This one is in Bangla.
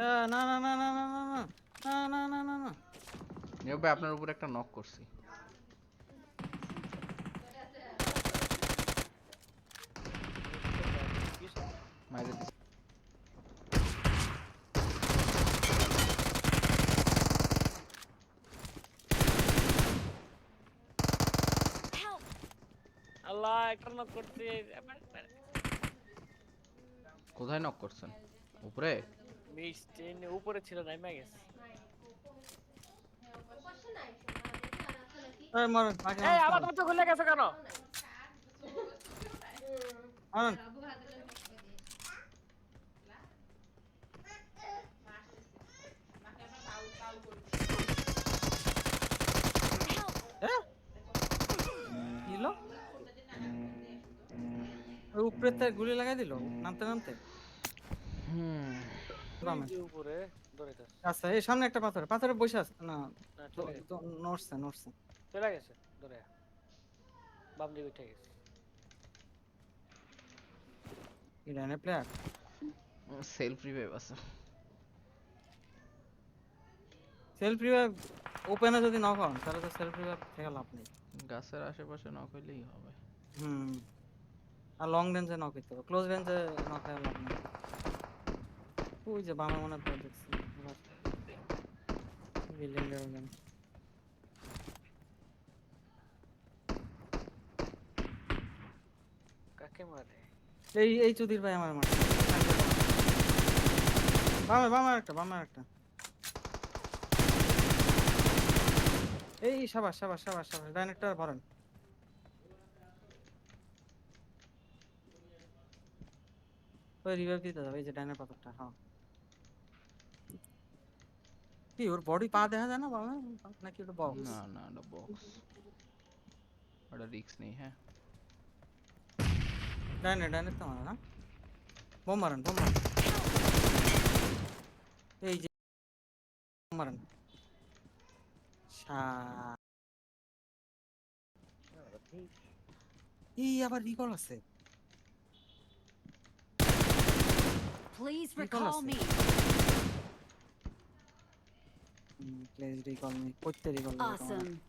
না না না না না না না না না না না আপনার উপর একটা নক করছি মাইরে দিছি আল্লাহ একটা নক করতে কোথায় নক করছেন উপরে বিশ উপরে ছিল নাই ম্যাগেস এই মরণ তো গেছে উপরে তার গুলি লাগাই দিল নামতে নামতে? হুম। বামে উপরে ধরে তো আচ্ছা এই সামনে একটা পাথর পাথরে বসে আছে। না না তো- নড়ছে নড়ছে। চলে গেছে? ধরে বাম দিকে উঠে গেছে। ইরানের প্লেয়ার সেলফ রিভাইভ আছে। সেলফ রিভাইভ ওপেনে যদি নক হন তাহলে তো সেলফ রিভাইভ থেকে লাভ নেই। গাছের আশেপাশে নক হইলেই হবে। হুম। আর লং রেঞ্জে নক হইতে হবে। ক্লোজ রেঞ্জে নক হয়ে লাভ নেই। ওই যে বামে মনে হয় দেখছি বিল্ডিং এর কাকে মারে? এই এই চুদির ভাই আমার মারছে বামে বামে একটা বামে একটা এই সাবাস সাবাস সাবাস সাবাস ডাইনেকটা ভরেন ওই রিভাইভ দিতে যাবে এই যে ডাইনের পাথরটা হ্যাঁ। ಇವ್ರ ಬಾಡಿ ಪಾದ है ना बाबा? ना कि बॉक्स ना ना ना बॉक्स बड़ा रिस्क नहीं है। डन डन तो ना? बम मारन बम मारन। ए जे मारन। शा এই আবার রিকল আছে Please recall me. Please recall me. Put the recall. Awesome.